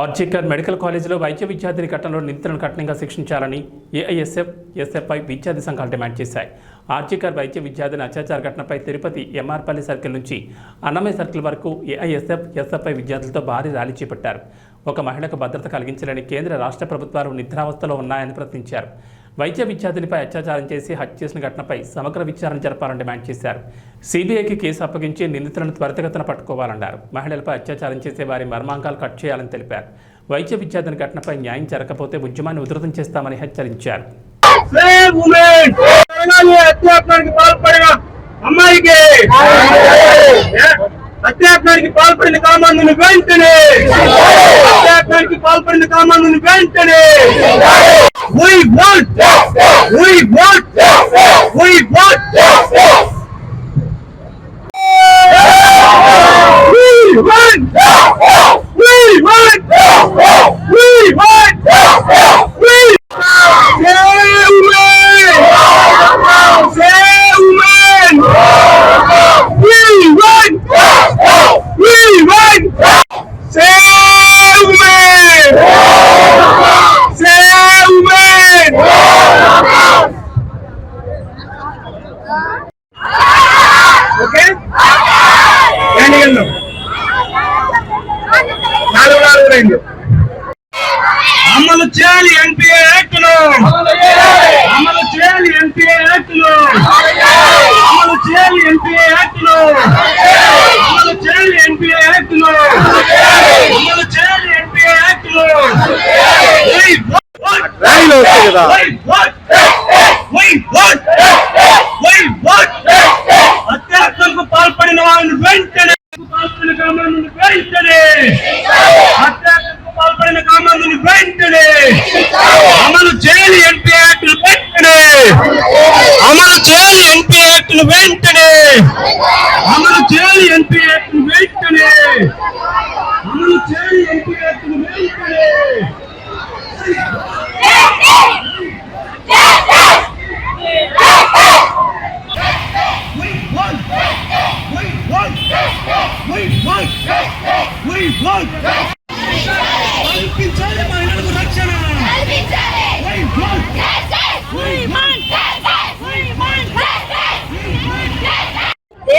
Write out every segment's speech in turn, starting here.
RG Kar medical కాలేజీలో వైద్య విద్యార్థిని ఘటనలో నిందితులను కఠినంగా శిక్షించాలని ఏఐఎస్ఎఫ్ ఎస్ఎఫ్ఐ విద్యార్థి సంఘాలు డిమాండ్ చేశాయి. ఆర్జికర్ వైద్య విద్యార్థిని అత్యాచార ఘటనపై తిరుపతి ఎంఆర్పల్లి సర్కిల్ నుంచి అన్నమయ్య సర్కిల్ వరకు ఏఐఎస్ఎఫ్ ఎస్ఎఫ్ఐ విద్యార్థులతో భారీ ర్యాలీ చేపట్టారు. ఒక మహిళకు భద్రత కలిగించాలని కేంద్ర రాష్ట్ర ప్రభుత్వాలు నిద్రావస్థలో ఉన్నాయని ప్రశ్నించారు. వైద్య విద్యార్థినిపై అత్యాచారం చేసి హత్య చేసిన ఘటనపై సమగ్ర విచారణ జరపాలని డిమాండ్ చేశారు. సిబిఐకి కేసు అప్పగించి నిందితులను త్వరితగతిన పట్టుకోవాలన్నారు. మహిళలపై అత్యాచారం చేసే వారి మర్మాంగాలు కట్ చేయాలని తెలిపారు. వైద్య విద్యార్థిని ఘటనపై న్యాయం జరగకపోతే ఉద్యమాన్ని ఉధృతం చేస్తామని హెచ్చరించారు. అత్యాచారానికి పాల్పడిన అమ్మాయికి! అత్యాచారానికి పాల్పడిన కామాంధుని వెంటనే! అత్యాచారానికి పాల్పడిన కామాంధుని వెంటనే! ఓకే? నాలుగు నాలుగు రెండు. అమలు చేయాలి ఎన్పిఏ యాక్టులు. అమలు చేయాలి ఎన్పిఏ యాక్టులు. అమలు చేయాలి ఎన్పిఏ యాక్టులు. అమలు చేయాలి ఎన్పిఏ యాక్టులు. అమలు చేయాలి ఎన్పిఏ యాక్టులు. ర్యాలీలో వస్తాయి కదా. అత్యాచారకు పాల్పడిన వాళ్ళని వెంటనే పాల్పడిన కామాన్ని వెంటనే అత్యాచారకు పాల్పడిన కామాన్ని వెంటనే అమలు చేయాలి ఎన్పీ యాక్టులు వెంటనే అమలు చేయాలి ఎన్పీ వెంటనే అమలు చేయాలి ఎన్పీ యాక్టులు వెంటనే అమలు చేయాలి ఎన్పీ యాక్టులు వెంటనే We want! We want! కల్పించాలి మహిళలకు రక్షణ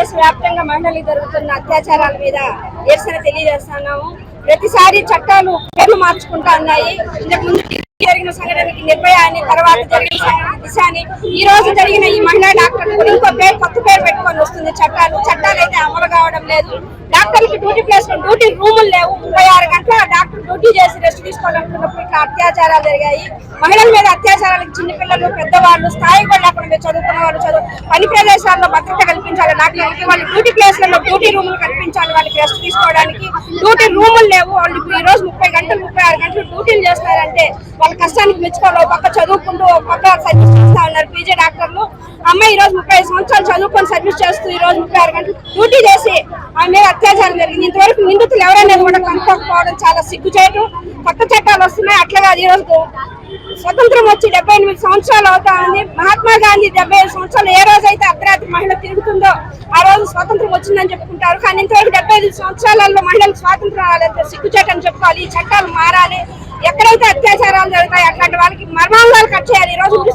దేశవ్యాప్తంగా మహిళలకు జరుగుతున్న అత్యాచారాల మీద నిరసన తెలియజేస్తున్నాము. ప్రతిసారి చట్టాలు పేర్లు మార్చుకుంటా ఉన్నాయి. ఇంతకు ముందు జరిగిన సంఘటనకి నిర్భయ అని తర్వాత జరిగిన దిశ అని ఈ రోజు జరిగిన ఈ మహిళా డాక్టర్ కూడా ఇంకో పేరు కొత్త పేరు పెట్టుకొని వస్తుంది చట్టాలు. చట్టాలు అయితే అమలు కావడం లేదు. డాక్టర్లకి డ్యూటీ ప్లేస్లో డ్యూటీ రూములు లేవు. ముప్పై ఆరు గంటల డాక్టర్ డ్యూటీ చేసి రెస్ట్ తీసుకోవాలనుకున్నప్పుడు ఇట్లా అత్యాచారాలు జరిగాయి. మహిళల మీద అత్యాచారాలకు చిన్నపిల్లలు పెద్దవాళ్ళు స్థాయి కూడా లేకుండా చదువుకున్న వాళ్ళు చదువు పని ప్రదేశాల్లో భద్రత కల్పించాలి. డాక్టర్లకి వాళ్ళు డ్యూటీ ప్లేస్లలో డ్యూటీ రూములు కల్పించాలి. వాళ్ళకి రెస్ట్ తీసుకోవడానికి డ్యూటీ రూములు లేవు. వాళ్ళు ఇప్పుడు ఈ రోజు ముప్పై గంటలు ముప్పై ఆరు గంటలు డ్యూటీలు చేస్తున్నారంటే వాళ్ళ కష్టానికి మెచ్చుకోవాలి. ఒక పక్క చదువుకుంటూ ఒక పక్క సర్వీస్ చేస్తా ఉన్నారు పీజీ డాక్టర్లు. అమ్మాయి ఈ రోజు ముప్పై ఐదు సంవత్సరాలు చదువుకొని సర్వీస్ చేస్తూ ఈ రోజు ముప్పై ఆరు గంటలు డ్యూటీ చేసి ఆమె మీద అత్యాచారం జరిగింది. ఇంతవరకు నిందితులు ఎవరనేది కూడా కనుక్కోకపోవడం చాలా సిగ్గుచేటు. కొత్త చట్టాలు వస్తున్నాయి. అట్లా కాదు ఈ రోజు స్వతంత్రం వచ్చి డెబ్బై ఎనిమిది సంవత్సరాలు అవుతా ఉంది మహాత్మా గాంధీ డెబ్బై ఐదు సంవత్సరాలు ఏ రోజు అయితే అర్ధరాత్రి మహిళ తిరుగుతుందో ఆ రోజు స్వాతంత్రం వచ్చిందని చెప్పుకుంటారు. కానీ ఇంతవరకు డెబ్బై ఐదు సంవత్సరాలలో మహిళలకు స్వాతంత్రం రాలేదు. సిగ్గుచేటు అని చెప్పుకోవాలి. ఈ చట్టాలు మారాలి. ఎక్కడైతే అత్యాచారాలు జరుగుతాయి అట్లాంటి వాళ్ళకి మర్మాంగాలు కట్ చేయాలి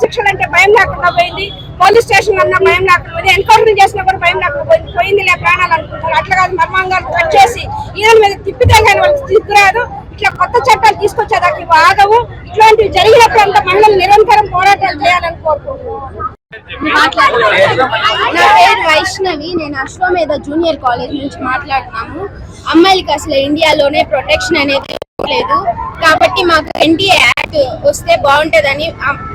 ఈ అంటే భయం లేకుండా పోయింది. పోలీస్ స్టేషన్ అన్నా భయం లేకుండా పోయింది. ఎన్కౌంటర్ చేసినా కూడా భయం లేకుండా పోయింది. పోయింది లే ప్రాణాలు అనుకుంటారు అట్లా కాదు మర్మాంగాలు కట్ చేసి ఈయన మీద తిప్పితే కానీ వాళ్ళకి తిప్పురాదు ఇట్లా కొత్త చట్టాలు తీసుకొచ్చేదానికి ఇవి ఆగవు. ఇట్లాంటివి జరిగినప్పుడు అంత మహిళలు నిరంతరం పోరాటాలు చేయాలని కోరుకుంటున్నాను నా పేరు వైష్ణవి. నేను అశ్వమేధ జూనియర్ కాలేజ్ నుంచి మాట్లాడుతున్నాము. అమ్మాయిలకి అసలు ఇండియాలోనే ప్రొటెక్షన్ అనేది లేదు. కాబట్టి మాకు ఎన్డీఏ యాక్ట్ వస్తే బాగుంటుందని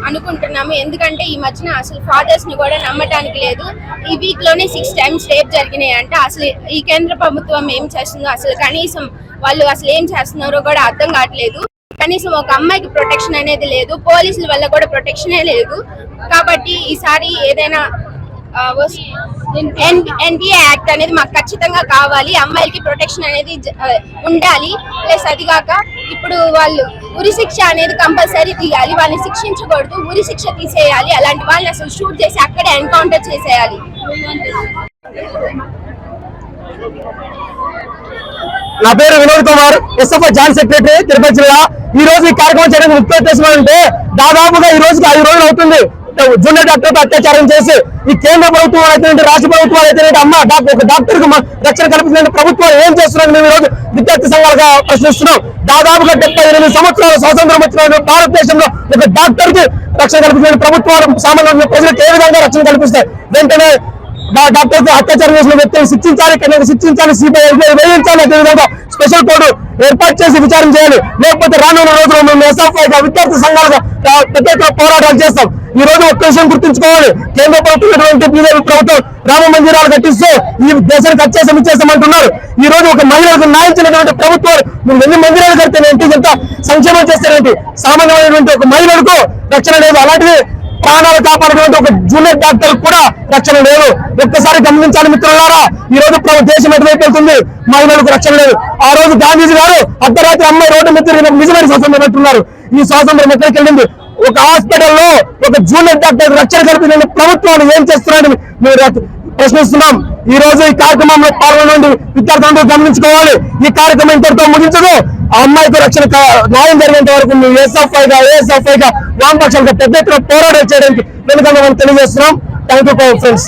అనుకుంటున్నాము. ఎందుకంటే ఈ మధ్యన అసలు ఫాదర్స్ని కూడా నమ్మటానికి లేదు. ఈ వీక్లోనే సిక్స్ టైమ్స్ రేప్ జరిగినాయి అంటే అసలు ఈ కేంద్ర ప్రభుత్వం ఏం చేస్తుందో అసలు కనీసం వాళ్ళు అసలు ఏం చేస్తున్నారో కూడా అర్థం కావట్లేదు. కనీసం ఒక అమ్మాయికి ప్రొటెక్షన్ అనేది లేదు. పోలీసుల వల్ల కూడా ప్రొటెక్షనే లేదు. కాబట్టి ఈసారి ఏదైనా ఎన్పిఏ యాక్ట్ అనేది మాకు ఖచ్చితంగా కావాలి. అమ్మాయిలకి ప్రొటెక్షన్ అనేది ఉండాలి. ప్లస్ అది కాక ఇప్పుడు వాళ్ళు ఉరి శిక్ష అనేది కంపల్సరీ తీయాలి. వాళ్ళని శిక్షించకూడదు. ఉరి శిక్ష తీసేయాలి. అలాంటి వాళ్ళని అసలు షూట్ చేసి అక్కడే ఎన్కౌంటర్ చేసేయాలి. నా పేరు Vinod Kumar. SFI joint secretary Tirupati జిల్లా. ఈ రోజు ఈ కార్యక్రమం చేయడానికి ముఖ్య ఉద్దేశం అంటే దాదాపుగా ఈ రోజుకి ఐదు రోజులు అవుతుంది. జూనియర్ డాక్టర్ అత్యాచారం చేసి ఈ కేంద్ర ప్రభుత్వం అయితే రాష్ట్ర ప్రభుత్వాలు అయితే అమ్మ ఒక డాక్టర్కు రక్షణ కల్పించిన ప్రభుత్వాలు ఏం చేస్తున్నారు మేము ఈ రోజు విద్యార్థి సంఘాలుగా ప్రశ్నిస్తున్నాం. దాదాపుగా డెబ్బై ఎనిమిది సంవత్సరాల స్వాతంత్రం వచ్చిన భారతదేశంలో ఒక డాక్టర్కి రక్షణ కల్పించిన ప్రభుత్వాలు సామాన్య ప్రజలకు ఏ విధంగా రక్షణ కల్పిస్తాయి? వెంటనే డాక్టర్ అత్యాచారం చేసిన వ్యక్తిని శిక్షించాలి కనీసం శిక్షించాలి సిబిఐ వేయించాలి అదేవిధంగా స్పెషల్ కోర్టు ఏర్పాటు చేసి విచారణ చేయాలి. లేకపోతే రానున్న రోజుల్లో మేము ఎస్ఎఫ్ఐగా విద్యార్థి సంఘాలుగా ఆ, పెద్ద ఎత్తున పోరాటాలు చేస్తాం. ఈ రోజు ఒక్క విషయం గుర్తుంచుకోవాలి. కేంద్ర ప్రభుత్వం బీజేపీ ప్రభుత్వం రామ మందిరాలు కట్టిస్తూ ఈ దేశానికి అత్యాసం ఇచ్చేసామంటున్నారు ఈ రోజు ఒక మహిళలకు న్యాయం ప్రభుత్వాలు మీరు ఎన్ని మందిరాలు కడితేనేంటి ఎంత సంక్షేమం చేస్తారేంటి? సామాన్యమైనటువంటి ఒక మహిళలకు రక్షణ లేదు. అలాంటిది ప్రాణాలు కాపాడుతున్న ఒక జూనియర్ డాక్టర్ కూడా రక్షణ లేదు. ఒక్కసారి గమనించాలి మిత్రులారా ఈ రోజు దేశం ఎటువైపు వెళ్తుంది? మహిళలకు రక్షణ లేదు. ఆ రోజు గాంధీజీ గారు అర్ధరాత్రి అమ్మాయి రోడ్డు మీద తిరిగిన నిజమైన స్వాతంత్రం పెట్టున్నారు. ఈ స్వాతంత్రం ఎక్కడికి వెళ్ళింది? ఒక హాస్పిటల్లో ఒక జూనియర్ డాక్టర్ రక్షణ కల్పించిన ప్రభుత్వాలు ఏం చేస్తున్నారని ప్రశ్నిస్తున్నాం. ఈ రోజు ఈ కార్యక్రమంలో పాల్గొనండి. విద్యార్థులందరూ గమనించుకోవాలి. ఈ కార్యక్రమం ఇంతటితో ముగించదు? ఆ అమ్మాయికి రక్షణ న్యాయం జరిగేంత వరకు మేము ఎస్ఎఫ్ఐ గా ఏఎస్ఎఫ్ఐ గా వామపక్షాలుగా పెద్ద ఎత్తున పోరాటం చేయడానికి వెనుక తెలియజేస్తున్నాం. Thank you friends